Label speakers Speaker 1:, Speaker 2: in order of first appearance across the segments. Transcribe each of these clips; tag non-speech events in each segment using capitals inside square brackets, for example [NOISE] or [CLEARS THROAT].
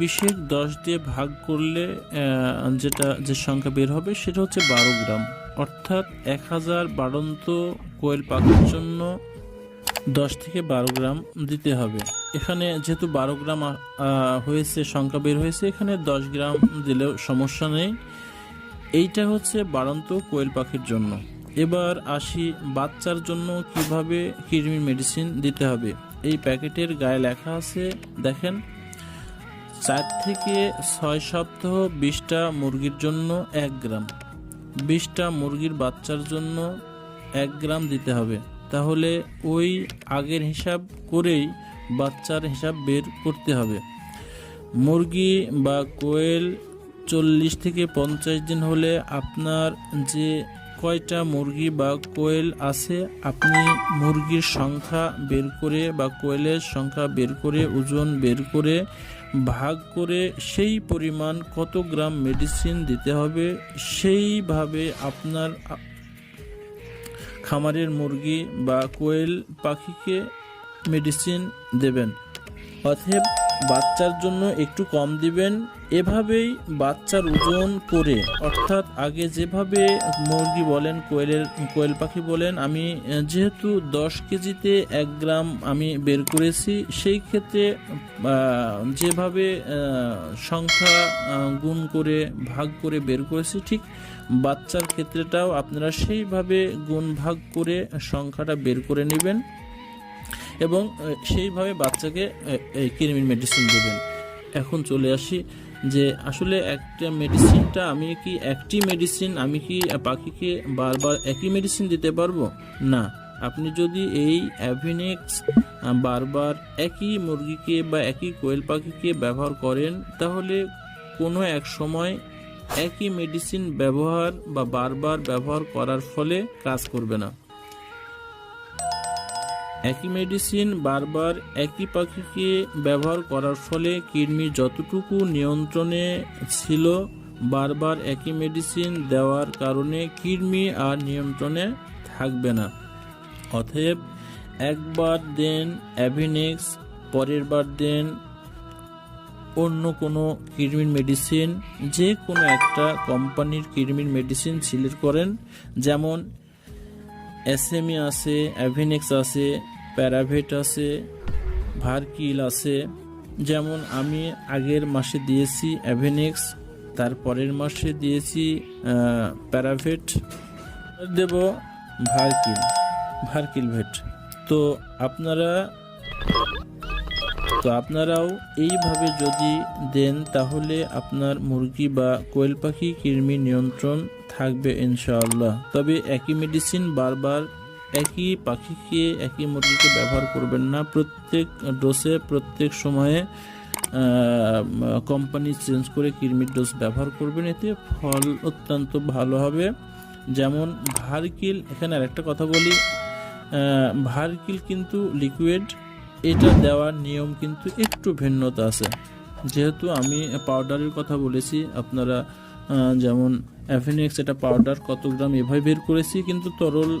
Speaker 1: বিশেক দশ দিয়ে ভাগ করলে যেটা, যে সংখ্যা বের হবে সেটা হচ্ছে বারো গ্রাম। অর্থাৎ এক হাজার বাড়ন্ত কোয়েল পাখির জন্য দশ থেকে বারো গ্রাম দিতে হবে। এখানে যেহেতু বারো গ্রাম হয়েছে, সংখ্যা বের হয়েছে, এখানে দশ গ্রাম দিলেও সমস্যা নেই। এইটা হচ্ছে বাড়ন্ত কোয়েল পাখির জন্য। এবার আসি বাচ্চার জন্য কীভাবে কৃমি মেডিসিন দিতে হবে। এই প্যাকেটের গায়ে লেখা আছে, দেখেন চার থেকে ছয় সপ্তাহ বিশটা মুরগির জন্য এক গ্রাম। বিশটা মুরগির বাচ্চার জন্য এক গ্রাম দিতে হবে। তাহলে ওই আগের হিসাব করেই বাচ্চার হিসাব বের করতে হবে। মুরগি বা কোয়েল চল্লিশ থেকে পঞ্চাশ দিন হলে আপনার যে কয়টা মুরগি বা কোয়েল আছে? আপনি মুরগির সংখ্যা বের করে বা কোয়েলের সংখ্যা বের করে, ওজন বের করে, ভাগ করে সেই পরিমাণ কত গ্রাম মেডিসিন দিতে হবে? সেইভাবে আপনার খামারের মুরগি বা কোয়েল পাখিকে মেডিসিন দেবেন। অতএব বাচ্চার জন্য একটু কম দিবেন, এভাবেই বাচ্চার ওজন করে। অর্থাৎ আগে যেভাবে মুরগি বলেন, কোয়েলের, কোয়েল পাখি বলেন, আমি যেহেতু দশ কেজিতে এক গ্রাম আমি বের করেছি, সেই ক্ষেত্রে যেভাবে সংখ্যা গুণ করে, ভাগ করে বের করেছি, ঠিক বাচ্চার ক্ষেত্রেটাও আপনারা সেইভাবে গুণ ভাগ করে সংখ্যাটা বের করে নেবেন। এবং সেইভাবে বাচ্চাকে এই কৃমির মেডিসিন দেবেন। এখন চলে আসি যে, আসলে একটা মেডিসিনটা আমি কি একটি মেডিসিন আমি কি পাখিকে বারবার একই মেডিসিন দিতে পারব? না। আপনি যদি এই অ্যাভিনেক্স বারবার একই মুরগিকে বা একই কোয়েল পাখিকে ব্যবহার করেন, তাহলে কোনো এক সময় একই মেডিসিন ব্যবহার বা বারবার ব্যবহার করার ফলে কাজ করবে না। একই মেডিসিন বারবার একই পাখিকে ব্যবহার করার ফলে কৃমি যতটুকু নিয়ন্ত্রণে ছিল বারবার একই মেডিসিন দেওয়ার কারণে কৃমি আর নিয়ন্ত্রণে থাকবে না। অতএব একবার দেন অ্যাভিনেক্স পরের বার দেন অন্য কোনো কৃমির মেডিসিন যে কোনো একটা কোম্পানির কৃমির মেডিসিন সিলেক্ট করেন। যেমন এসএমই আছে অ্যাভিনেক্স আছে প্যারাভেট আছে, ভারকিল আছে। যেমন আমি আগের মাসে দিয়েছি অ্যাভিনেক্স, তার পরের মাসে দিয়েছি প্যারাভেট। দেব ভারকিল ভারকিল ভেট। তো আপনারা, তো আপনারাও এইভাবে যদি দেন, তাহলে আপনার মুরগি বা কোয়েল পাখি কৃমি নিয়ন্ত্রণ থাকবে ইনশাআল্লাহ। তবে একই মেডিসিন বারবার একই পাখিকে একই মুরগিকে ব্যবহার করবেন না। প্রত্যেক ডোসে প্রত্যেক সময়ে কোম্পানি চেঞ্জ করে কৃমির ডোজ ব্যবহার করবেন। এতে ফল অত্যন্ত ভালো হবে। যেমন ভারকিল, এখানে আরেকটা কথা বলি। ভারকিল কিন্তু লিকুইড এটা দেওয়ার নিয়ম কিন্তু একটু ভিন্নতা আছে। যেহেতু আমি পাউডারের কথা বলেছি, আপনারা যেমন অ্যাফিনিক্স এটা পাউডার কত গ্রাম, এভাবে বের করেছি, কিন্তু তরল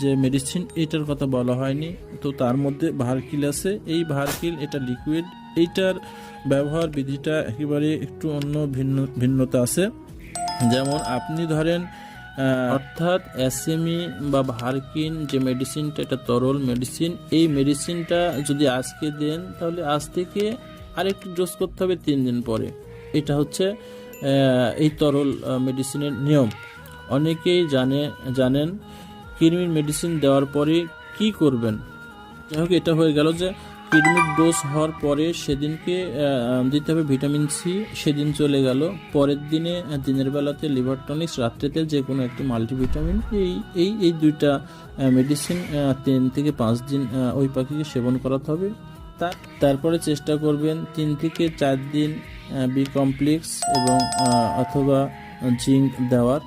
Speaker 1: যে মেডিসিন এটার কথা বলা হয়নি। তো তার মধ্যে ভারকিল আছে। এই ভারকিল এটা লিকুইড এইটার ব্যবহার বিধিটা একেবারে একটু অন্য ভিন্ন, ভিন্নতা আছে। যেমন আপনি ধরেন অর্থাৎ অ্যাসেমি বা ভারকিন যে মেডিসিনটা এটা তরল মেডিসিন এই মেডিসিনটা যদি আজকে দেন, তাহলে আজ থেকে আরেকটু ডোজ করতে হবে তিন দিন পরে। এটা হচ্ছে এই তরল মেডিসিনের নিয়ম। অনেকেই জানে, জানেন কৃমির মেডিসিন দেওয়ার পরে কি করবেন। যাই হোক, এটা হয়ে গেল যে কিডনির ডোজ হওয়ার পরে সেদিনকে দিতে হবে ভিটামিন সি সেদিন চলে গেল। পরের দিনে দিনের বেলাতে লিভার টনিক্স রাত্রেতে যে কোনো একটি মাল্টিভিটামিন এই এই এই দুইটা মেডিসিন তিন থেকে পাঁচ দিন ওই পাখিকে সেবন করাতে হবে। তা- তারপরে চেষ্টা করবেন তিন থেকে চার দিন বি কমপ্লেক্স এবং অথবা জিঙ্ক দেওয়ার।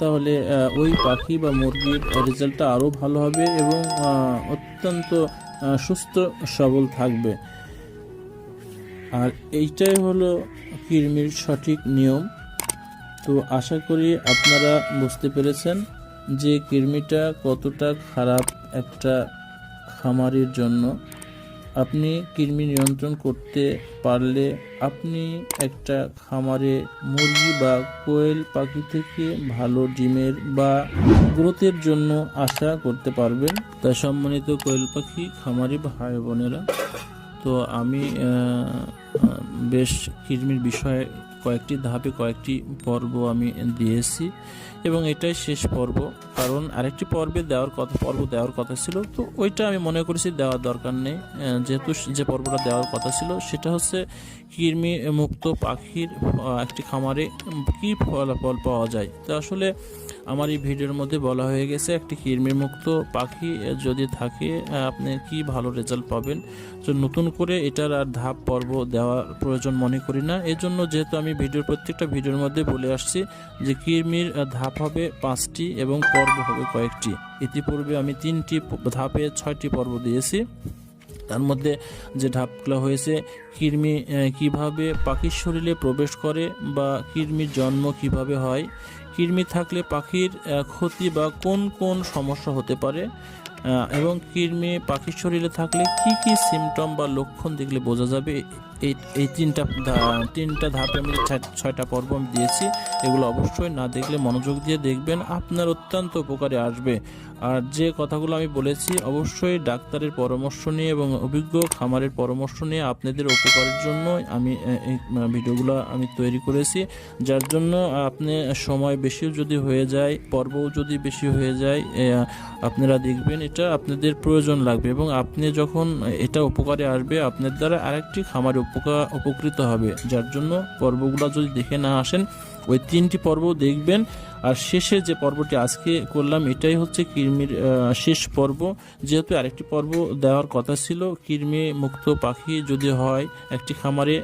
Speaker 1: তাহলে ওই পাখি বা মুরগির রেজাল্টটা আরও ভালো হবে এবং অত্যন্ত সুস্থ, সবল থাকবে। আর এইটাই হলো কৃমির সঠিক নিয়ম। তো আশা করি আপনারা বুঝতে পেরেছেন যে কৃমিটা কতটা খারাপ একটা খামারির জন্য। আপনি কৃমি নিয়ন্ত্রণ করতে পারলে আপনি একটা খামারে মুরগি বা কোয়েল পাখি থেকে ভালো ডিমের বা গ্রোথের জন্য আশা করতে পারবেন। তাই সম্মানিত কোয়েল পাখি খামারি ভাই বোনেরা, তো আমি বেশ কৃমির বিষয়ে কয়েকটি ধাপে কয়েকটি পর্ব আমি দিয়েছি এবং এটাই শেষ পর্ব। কারণ আরেকটি পর্বে দেওয়ার কথা, পর্ব দেওয়ার কথা ছিল। তো ওইটা আমি মনে করেছি দেওয়ার দরকার নেই। যেহেতু যে পর্বটা দেওয়ার কথা ছিল, সেটা হচ্ছে কৃমি মুক্ত পাখির একটি খামারে কি ফলাফল পাওয়া যায়। তো আসলে আমার এই ভিডিওর মধ্যে বলা হয়ে গেছে, একটি কৃমি মুক্ত পাখি যদি থাকে আপনি কি ভালো রেজাল্ট পাবেন? তো নতুন করে এটার আর ধাপ পর্ব দেওয়ার প্রয়োজন মনে করি না। এজন্য যেহেতু আমি ভিডিওর প্রত্যেকটা ভিডিওর মধ্যে বলে আসছি যে কৃমির ধাপ হবে পাঁচটি এবং পর্ব হবে কয়েকটি। ইতিপূর্বে আমি তিনটি ধাপে ছয়টি পর্ব দিয়েছি। তার মধ্যে যে ধাপগুলো হয়েছে, কৃমি কীভাবে পাখির শরীরে প্রবেশ করে বা কৃমির জন্ম কীভাবে হয়, কৃমি থাকলে পাখির ক্ষতি বা কোন কোন সমস্যা হতে পারে এবং কৃমি পাখির শরীরে থাকলে কি কি সিমটম বা লক্ষণ দেখলে বোঝা যাবে? এই এই তিনটা তিনটা ধাপে আমি ছয়টা পর্ব আমি দিয়েছি, এগুলো অবশ্যই না দেখলে মনোযোগ দিয়ে দেখবেন, আপনার অত্যন্ত উপকারে আসবে। আর যে কথাগুলো আমি বলেছি, অবশ্যই ডাক্তারের পরামর্শ নিয়ে এবং অভিজ্ঞ খামারের পরামর্শ নিয়ে আপনাদের উপকারের জন্য আমি এই ভিডিওগুলো আমি তৈরি করেছি। যার জন্য আপনি সময় বেশিও যদি হয়ে যায়, পর্বও যদি বেশি হয়ে যায় আপনারা দেখবেন এটা আপনাদের প্রয়োজন লাগবে এবং আপনি যখন এটা উপকারে আসবে, আপনার দ্বারা আরেকটি খামারে উপকার উপকৃত হবে। যার জন্য পর্বগুলো যদি দেখে না আসেন, ওই তিনটি পর্ব দেখবেন। আর শেষে যে পর্বটি আজকে করলাম, এটাই হচ্ছে কৃমির শেষ পর্ব। যেহেতু আরেকটি পর্ব দেওয়ার কথা ছিল কৃমি মুক্ত পাখি যদি হয়, একটি খামারে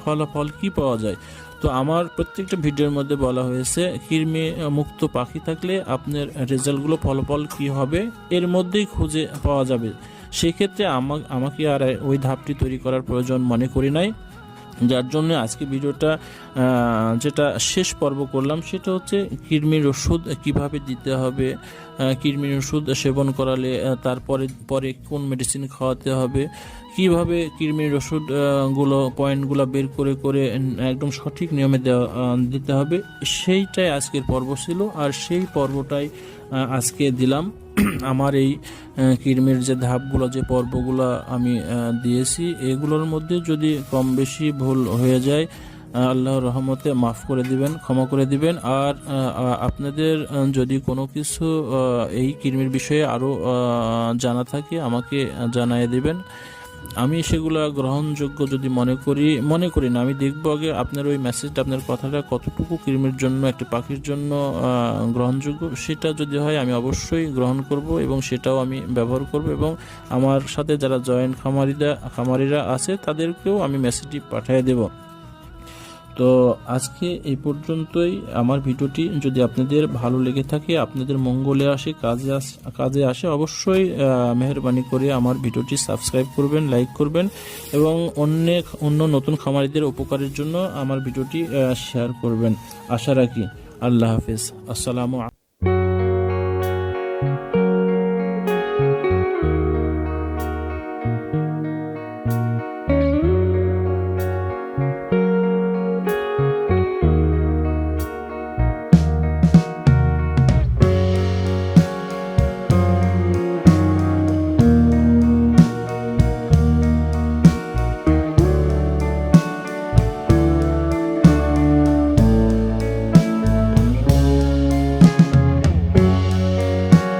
Speaker 1: ফলাফল কি পাওয়া যায়? তো আমার প্রত্যেকটা ভিডিওর মধ্যে বলা হয়েছে, কৃমি মুক্ত পাখি থাকলে আপনার রেজাল্টগুলো ফলাফল কি হবে? এর মধ্যেই খুঁজে পাওয়া যাবে। সেক্ষেত্রে আমা- আমাকে আর ওই ধাপটি তৈরি করার প্রয়োজন মনে করি নাই। যার জন্য আজকে ভিডিওটা যেটা শেষ পর্ব করলাম, সেটা হচ্ছে কৃমির ওষুধ কীভাবে দিতে হবে কৃমির ওষুধ সেবন করালে তারপরে, পরে কোন মেডিসিন খাওয়াতে হবে, কীভাবে কৃমির ওষুধগুলো পয়েন্টগুলো বের করে করে একদম সঠিক নিয়মে দেওয়া দিতে হবে, সেইটাই আজকের পর্ব ছিল। আর সেই পর্বটাই আজকে দিলাম। [CLEARS THROAT] আমার এই কৃমির যে ধাপগুলো, যে পর্বগুলো আমি দিয়েছি, এগুলোর মধ্যে যদি কম বেশি ভুল হয়ে যায় আল্লাহ রহমতে মাফ করে দিবেন, ক্ষমা করে দিবেন। আর আপনাদের যদি কোনো কিছু এই কৃমির বিষয়ে আরও জানা থাকে, আমাকে জানিয়ে দিবেন। আমি সেগুলো গ্রহণযোগ্য যদি মনে করি মনে করি না, আমি দেখব আগে আপনার ওই মেসেজটা আপনার কথাটা কতটুকু ক্রিমের জন্য, একটা পাখির জন্য গ্রহণযোগ্য, সেটা যদি হয় আমি অবশ্যই গ্রহণ করব এবং সেটাও আমি ব্যবহার করব এবং আমার সাথে যারা জয়েন্ট খামারিরা খামারিরা আছে তাদেরকেও আমি মেসেজটি পাঠিয়ে দেব। তো আজকে এই পর্যন্তই। আমার ভিডিওটি যদি আপনাদের ভালো লেগে থাকে, আপনাদের মঙ্গলে আসে, কাজে আসে কাজে আসে, অবশ্যই মেহরবানি করে আমার ভিডিওটি সাবস্ক্রাইব করবেন, লাইক করবেন এবং অনেক অন্য নতুন খামারিদের উপকারের জন্য আমার ভিডিওটি শেয়ার করবেন। আশা রাখি। আল্লাহ হাফিজ। আসসালামু